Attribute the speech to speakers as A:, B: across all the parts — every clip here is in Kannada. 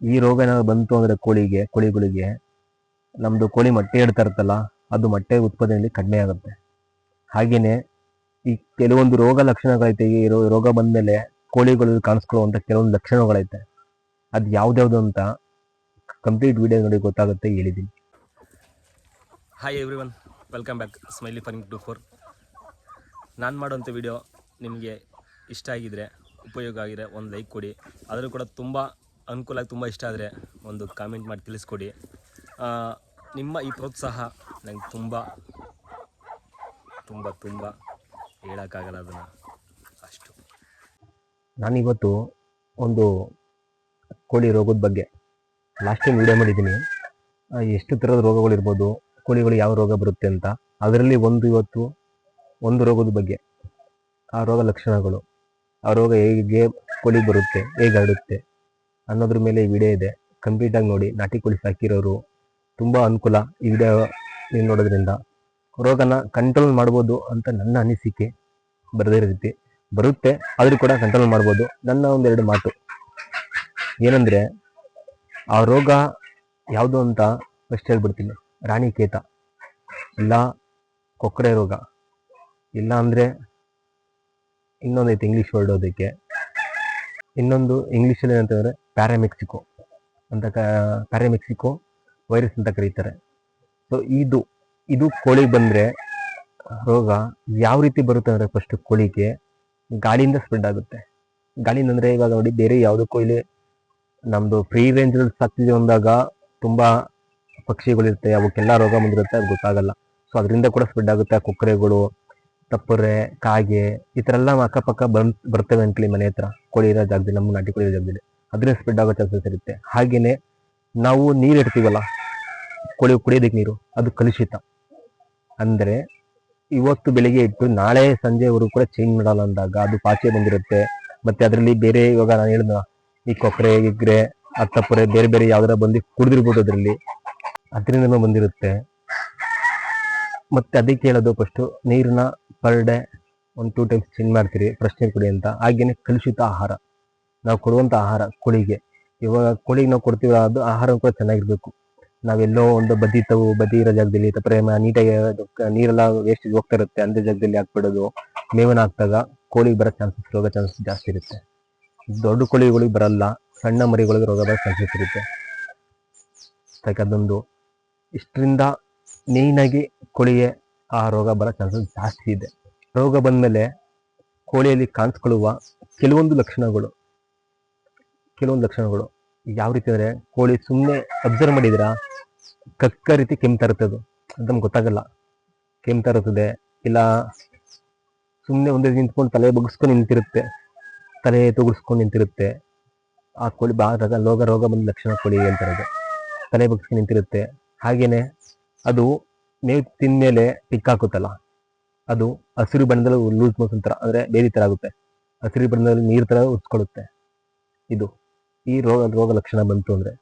A: ಈ ರೋಗ ಏನಾದ್ರು ಬಂತು ಅಂದ್ರೆ ಕೋಳಿಗೆ, ಕೋಳಿಗಳಿಗೆ, ನಮ್ದು ಕೋಳಿ ಮೊಟ್ಟೆ ಇಡ್ತಾ ಇರುತ್ತಲ್ಲ ಅದು ಮೊಟ್ಟೆ ಉತ್ಪಾದನೆಯಲ್ಲಿ ಕಡಿಮೆ ಆಗುತ್ತೆ. ಹಾಗೆಯೇ ಈ ಕೆಲವೊಂದು ರೋಗ ಲಕ್ಷಣಗಳೈತೆ, ಈ ರೋಗ ಬಂದ ಮೇಲೆ ಕೋಳಿಗಳಲ್ಲಿ ಕಾಣಿಸ್ಕೊಳ್ಳುವಂಥ ಕೆಲವೊಂದು ಲಕ್ಷಣಗಳೈತೆ. ಅದು ಯಾವ್ದ್ಯಾವ್ದು ಅಂತ ಕಂಪ್ಲೀಟ್ ವಿಡಿಯೋ ನೋಡಿ ಗೊತ್ತಾಗುತ್ತೆ, ಹೇಳಿದ್ದೀನಿ.
B: Hi everyone welcome back Smiley Farming two four ನಾನು ಮಾಡುವಂಥ ವಿಡಿಯೋ ನಿಮಗೆ ಇಷ್ಟ ಆಗಿದರೆ, ಉಪಯೋಗ ಆಗಿದ್ರೆ ಒಂದು ಲೈಕ್ ಕೊಡಿ. ಆದರೂ ಕೂಡ ತುಂಬ ಅನುಕೂಲ ತುಂಬ ಇಷ್ಟ ಆದರೆ ಒಂದು ಕಾಮೆಂಟ್ ಮಾಡಿ ತಿಳಿಸ್ಕೊಡಿ. ನಿಮ್ಮ ಈ ಪ್ರೋತ್ಸಾಹ ನಂಗೆ ತುಂಬ ತುಂಬ ತುಂಬ ಹೇಳೋಕ್ಕಾಗಲ್ಲ ಅದನ್ನು. ಅಷ್ಟು.
A: ನಾನಿವತ್ತು ಒಂದು ಕೋಳಿ ರೋಗದ ಬಗ್ಗೆ ಲಾಸ್ಟ್ ಟೈಮ್ ವಿಡಿಯೋ ಮಾಡಿದ್ದೀನಿ. ಎಷ್ಟು ಥರದ ರೋಗಗಳಿರ್ಬೋದು ಕೋಳಿಗಳು ಯಾವ ರೋಗ ಬರುತ್ತೆ ಅಂತ, ಅದರಲ್ಲಿ ಒಂದು ಇವತ್ತು ಒಂದು ರೋಗದ ಬಗ್ಗೆ, ಆ ರೋಗ ಲಕ್ಷಣಗಳು, ಆ ರೋಗ ಹೇಗೆ ಕೋಳಿ ಬರುತ್ತೆ, ಹೇಗೆ ಹರಡುತ್ತೆ ಅನ್ನೋದ್ರ ಮೇಲೆ ಈ ವಿಡಿಯೋ ಇದೆ. ಕಂಪ್ಲೀಟಾಗಿ ನೋಡಿ, ನಾಟಿ ಕೋಳಿ ಸಾಕಿರೋರು ತುಂಬ ಅನುಕೂಲ ಈ ವಿಡಿಯೋ ನೀವು ನೋಡೋದ್ರಿಂದ. ರೋಗನ ಕಂಟ್ರೋಲ್ ಮಾಡ್ಬೋದು ಅಂತ ನನ್ನ ಅನಿಸಿಕೆ. ಬರದೇ ರೀತಿ ಬರುತ್ತೆ, ಆದರೂ ಕೂಡ ಕಂಟ್ರೋಲ್ ಮಾಡ್ಬೋದು. ನನ್ನ ಒಂದೆರಡು ಮಾತು. ಏನಂದ್ರೆ, ಆ ರೋಗ ಯಾವುದು ಅಂತ ಫಸ್ಟ್ ಹೇಳ್ಬಿಡ್ತೀನಿ. ರಾಣಿಕೇತ ಇಲ್ಲ ಕೊಕ್ಕರೆ ರೋಗ. ಇಲ್ಲ ಅಂದ್ರೆ ಇನ್ನೊಂದೈತೆ ಇಂಗ್ಲಿಷ್ ವರ್ಡ್ ಅದಕ್ಕೆ ಇನ್ನೊಂದು ಇಂಗ್ಲೀಷಲ್ಲಿ ಏನಂತಂದ್ರೆ ಪ್ಯಾರಾಮೆಕ್ಸಿಕೋ ಅಂತ ಪ್ಯಾರಾಮೆಕ್ಸಿಕೋ ವೈರಸ್ ಅಂತ ಕರೀತಾರೆ. ಸೊ ಇದು ಇದು ಕೋಳಿ ಬಂದರೆ ರೋಗ ಯಾವ ರೀತಿ ಬರುತ್ತೆ ಅಂದರೆ ಫಸ್ಟ್ ಕೋಳಿಗೆ ಗಾಳಿಯಿಂದ ಸ್ಪ್ರೆಡ್ ಆಗುತ್ತೆ. ಗಾಳಿಯಿಂದ ಅಂದರೆ ಇವಾಗ ನೋಡಿ ಬೇರೆ ಯಾವುದಕ್ಕೂ ಇಲ್ಲಿ ನಮ್ಮದು ಫ್ರೀ ರೇಂಜಲ್ಲಿ ಸಾಕ್ತಿದೆ ಅಂದಾಗ ತುಂಬ ಪಕ್ಷಿಗಳಿರುತ್ತೆ, ಅವಕ್ಕೆಲ್ಲ ರೋಗ ಬಂದಿರುತ್ತೆ, ಅದು ಗೊತ್ತಾಗಲ್ಲ. ಸೊ ಅದರಿಂದ ಕೂಡ ಸ್ಪ್ರೆಡ್ ಆಗುತ್ತೆ ಆ ಕೊಕ್ಕರೆಗಳು ತಪ್ಪರೆ, ಕಾಗೆ ಈ ಥರ ಎಲ್ಲ ಅಕ್ಕಪಕ್ಕ ಬಂದು, ಬರ್ತವೆ ಅಂತೇಳಿ ಮನೆ ಹತ್ರ ಕೋಳಿ ಇರೋ ಜಾಗದಲ್ಲಿ, ನಮ್ಮ ನಾಟಿ ಕೋಳಿ ಇರೋ ಜಾಗದಲ್ಲಿ. ಅದರಿಂದ ಸ್ಪ್ರೆಡ್ ಆಗೋ ಚಾನ್ಸಸ್ ಇರುತ್ತೆ. ಹಾಗೇನೆ ನಾವು ನೀರು ಇಡ್ತೀವಲ್ಲ, ಕೋಳಿ, ಕುಡಿಯೋದಕ್ಕೆ ನೀರು, ಅದು ಕಲುಷಿತ. ಅಂದರೆ ಇವತ್ತು ಬೆಳಿಗ್ಗೆ ಇಟ್ಟು ನಾಳೆ ಸಂಜೆವರೆಗೂ ಕೂಡ ಚೇಂಜ್ ಮಾಡಲ್ಲ ಅಂದಾಗ ಅದು ಪಾಚೆ ಬಂದಿರುತ್ತೆ. ಮತ್ತೆ ಅದರಲ್ಲಿ ಬೇರೆ ಇವಾಗ ನಾನು ಹೇಳಿದ ಈ ಕೊಕ್ಕರೆ ಇಗ್ರೆ ಅತ್ತಪ್ಪರೆ ಬೇರೆ ಬೇರೆ ಯಾವ್ದಾರ ಬಂದು ಕುಡಿದಿರ್ಬೋದು ಅದರಲ್ಲಿ. ಅದರಿಂದನೂ ಬಂದಿರುತ್ತೆ. ಮತ್ತೆ ಅದಕ್ಕೆ ಹೇಳೋದು ಫಸ್ಟು ನೀರನ್ನ ಪರ್ ಡೇ ಒಂದು ಟೂ ಟೈಮ್ಸ್ ಚೇಂಜ್ ಮಾಡ್ತೀರಿ ಫ್ರೆಶ್ ನೀರು ಕುಡಿ ಅಂತ. ಹಾಗೇನೆ ಕಲುಷಿತ ಆಹಾರ. ನಾವು ಕೊಡುವಂಥ ಆಹಾರ, ಕೋಳಿಗೆ. ಇವಾಗ ಕೋಳಿಗೆ ನಾವು ಕೊಡ್ತೀವಿ ಅದು ಆಹಾರ ಕೂಡ ಚೆನ್ನಾಗಿರ್ಬೇಕು. ನಾವೆಲ್ಲೋ ಒಂದು ಬದಿ ತವು, ಬದಿ ಇರೋ ಜಾಗದಲ್ಲಿ ನೀಟಾಗಿ ನೀರೆಲ್ಲ ವೇಸ್ಟ್ ಹೋಗ್ತಾ ಇರುತ್ತೆ ಅಂದೇ ಜಾಗದಲ್ಲಿ ಹಾಕ್ಬಿಡೋದು. ಮೇವನ್ನ ಹಾಕಿದಾಗ ಕೋಳಿಗೆ ಬರೋ ಚಾನ್ಸಸ್ ರೋಗ ಚಾನ್ಸಸ್ ಜಾಸ್ತಿ ಇರುತ್ತೆ. ದೊಡ್ಡ ಕೋಳಿಗಳಿಗೆ ಬರಲ್ಲ, ಸಣ್ಣ ಮರಿಗಳಿಗೆ ರೋಗ ಬರೋ ಚಾನ್ಸಸ್ ಇರುತ್ತೆ. ಅದೊಂದು ಇಷ್ಟರಿಂದ ಮೇಯ್ನಾಗಿ ಕೋಳಿಗೆ ಆ ರೋಗ ಬರೋ ಚಾನ್ಸಸ್ ಜಾಸ್ತಿ ಇದೆ. ರೋಗ ಬಂದಮೇಲೆ ಕೋಳಿಯಲ್ಲಿ ಕಾಣಿಸ್ಕೊಳ್ಳುವ ಕೆಲವೊಂದು ಲಕ್ಷಣಗಳು. ಕೆಲವೊಂದು ಲಕ್ಷಣಗಳು. ಯಾವ ರೀತಿ ಅಂದ್ರೆ ಕೋಳಿ ಸುಮ್ಮನೆ ಅಬ್ಸರ್ವ್ ಮಾಡಿದ್ರ? ಕಕ್ಕ ರೀತಿ ಕೆಮ್ತಾ ತರುತ್ತೆ ಅದು ನಮ್ಗೆ ಗೊತ್ತಾಗಲ್ಲ. ಕೆಮ್ತಾ ತರುತ್ತದೆ ಇಲ್ಲ ಸುಮ್ಮನೆ ಒಂದೇ ನಿಂತ್ಕೊಂಡು ತಲೆ ಬಗ್ಸ್ಕೊಂಡು ನಿಂತಿರುತ್ತೆ. ತಲೆ ತೊಗಡ್ಸ್ಕೊಂಡು ನಿಂತಿರುತ್ತೆ. ಆ ಕೋಳಿ ಬಾಗ ರೋಗ ರೋಗ ಬಂದ ಲಕ್ಷಣ ಕೋಳಿ ಅಂತಾರದು ತಲೆ ಬಗ್ಸ್ಕೊಂಡು ನಿಂತಿರುತ್ತೆ. ಹಾಗೇನೆ ಅದು ಮೇವು ತಿಂದ್ಮೇಲೆ ಪಿಕ್ಕಾಕುತ್ತಲ್ಲ. ಅದು ಹಸಿರು ಬಣ್ಣದಲ್ಲಿ ಲೂಸ್ ಮೋಸ್ ತರ, ಅಂದ್ರೆ ಬೇರೆ ತರ ಆಗುತ್ತೆ. ಹಸಿರು ಬಣ್ಣದಲ್ಲಿ ನೀರ್ ತರ ಉತ್ಕೊಳ್ಳುತ್ತೆ ಇದು. ಈ ರೋಗ ರೋಗ ಲಕ್ಷಣ ಬಂತು ಅಂದರೆ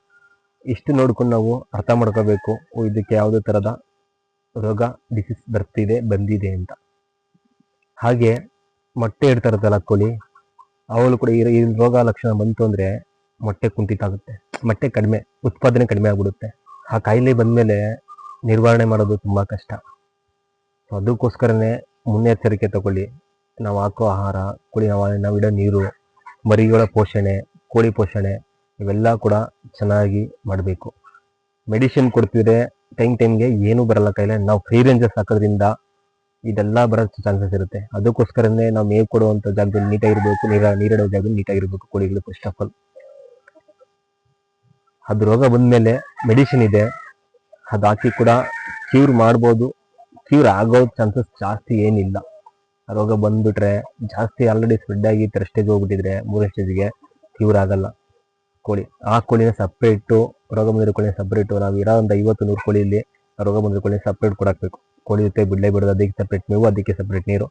A: ಇಷ್ಟು ನೋಡ್ಕೊಂಡು ನಾವು ಅರ್ಥ ಮಾಡ್ಕೋಬೇಕು. ಇದಕ್ಕೆ ಯಾವುದೇ ಥರದ ರೋಗ ಡಿಸೀಸ್ ಬರ್ತಿದೆ, ಬಂದಿದೆ ಅಂತ. ಹಾಗೆ ಮೊಟ್ಟೆ ಇಡ್ತಾ ಇರುತ್ತಲ್ಲ ಕೋಳಿ, ಅವಳು ಕೂಡ ಈ ರೋಗ ಲಕ್ಷಣ ಬಂತು ಅಂದರೆ ಮೊಟ್ಟೆ ಕುಂಠಿತ ಆಗುತ್ತೆ ಮೊಟ್ಟೆ ಕಡಿಮೆ, ಉತ್ಪಾದನೆ ಕಡಿಮೆ ಆಗ್ಬಿಡುತ್ತೆ. ಆ ಕಾಯಿಲೆ ಬಂದಮೇಲೆ ನಿರ್ವಹಣೆ ಮಾಡೋದು ತುಂಬ ಕಷ್ಟ. ಸೊ ಅದಕ್ಕೋಸ್ಕರನೇ ಮುನ್ನೆಚ್ಚರಿಕೆ ತಗೊಳ್ಳಿ. ನಾವು ಹಾಕೋ ಆಹಾರ, ಕೋಳಿ ನಾವು ಇಡೋ ನೀರು, ಮರಿಗಳ ಪೋಷಣೆ ಕೋಳಿ ಪೋಷಣೆ ಇವೆಲ್ಲ ಕೂಡ ಚೆನ್ನಾಗಿ ಮಾಡಬೇಕು. ಮೆಡಿಸಿನ್ ಕೊಡ್ತಿದ್ರೆ ಟೈಮ್ ಟೈಮ್ಗೆ ಏನೂ ಬರಲ್ಲ ಕೈಲೆ. ನಾವು ಫ್ರೀ ರೇಂಜಸ್ ಹಾಕೋದ್ರಿಂದ ಇದೆಲ್ಲ ಬರೋ ಚಾನ್ಸಸ್ ಇರುತ್ತೆ. ಅದಕ್ಕೋಸ್ಕರನೇ ನಾವು ಮೇವು ಕೊಡುವಂಥ ಜಾಗದಲ್ಲಿ ನೀಟಾಗಿರ್ಬೇಕು. ನೀರ, ನೀರಿಡೋ ಜಾಗದಲ್ಲಿ ನೀಟಾಗಿರ್ಬೇಕು ಕೋಳಿಗಳು ಫಸ್ಟ್ ಆಫ್ ಆಲ್ ಅದು ರೋಗ ಬಂದಮೇಲೆ ಮೆಡಿಸಿನ್ ಇದೆ. ಅದು ಹಾಕಿ ಕೂಡ ಕ್ಯೂರ್ ಮಾಡ್ಬೋದು. ಕ್ಯೂರ್ ಆಗೋ ಚಾನ್ಸಸ್ ಜಾಸ್ತಿ ಏನಿಲ್ಲ. ರೋಗ ಬಂದ್ಬಿಟ್ರೆ ಜಾಸ್ತಿ ಆಲ್ರೆಡಿ ಸ್ಪ್ರೆಡ್ ಆಗಿ ಥರ್ಡ್ ಸ್ಟೇಜ್ ಹೋಗ್ಬಿಟ್ಟಿದ್ರೆ ಮೂರನೇ ಸ್ಟೇಜ್ಗೆ ಕ್ಯೂರ್ ಆಗಲ್ಲ ಕೋಳಿ, ಆ ಕೋಳಿನ ಸಪ್ರೇಟು, ರೋಗ ಬಂದಿರೋ ಕೋಳಿನ ಸಪ್ರೇಟು, ನಾವು ಇರೋ ಒಂದು ಐವತ್ತು ನೂರು ಕೋಳಿಯಲ್ಲಿ ರೋಗ ಬಂದಿರೋ ಕೋಳಿನ ಸಪ್ರೇಟ್ ಕೊಡಾಕ್ಬೇಕು. ಕೋಳಿ ಜೊತೆ ಬಿಡ್ಲೇ ಬಿಡೋದು, ಅದಕ್ಕೆ ಸಪ್ರೇಟ್ ಮೇವು, ಅದಕ್ಕೆ ಸಪ್ರೇಟ್ ನೀರು.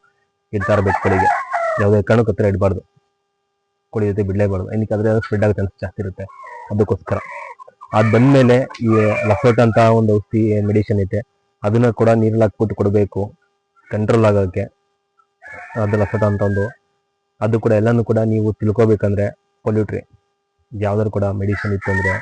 A: ಇಡ್ತಾ ಇರಬೇಕು ಕೋಳಿಗೆ. ಯಾವುದೇ ಕಾರಣಕ್ಕೂ ಹತ್ರ ಇಡಬಾರ್ದು. ಕೋಳಿ ಜೊತೆ ಬಿಡಲೇಬಾರ್ದು ಏನಕ್ಕೆ ಅದ್ರ ಸ್ಪ್ರೆಡ್ ಆಗುತ್ತೆ ಅನ್ಸ್ ಜಾಸ್ತಿ ಇರುತ್ತೆ. ಅದಕ್ಕೋಸ್ಕರ. ಅದು ಬಂದಮೇಲೆ ಈ ಲಫೋಟ್ ಅಂತ ಒಂದು ಔಷಧಿ ಮೆಡಿಸಿನ್ ಐತೆ. ಅದನ್ನ ಕೂಡ ನೀರಲ್ಲಿ ಹಾಕ್ಬಿಟ್ಟು ಕೊಡಬೇಕು. ಕಂಟ್ರೋಲ್ ಆಗೋಕ್ಕೆ. ಅದು ಲಫೋಟ ಅಂತ ಒಂದು. ಅದು ಕೂಡ ಎಲ್ಲನೂ ಕೂಡ ನೀವು ತಿಳ್ಕೊಬೇಕಂದ್ರೆ ಪೊಲ್ಯೂಟ್ರಿ ಯಾವ್ದಾದ್ರು ಕೂಡ ಮೆಡಿಸಿನ್ ಇತ್ತು ಅಂದರೆ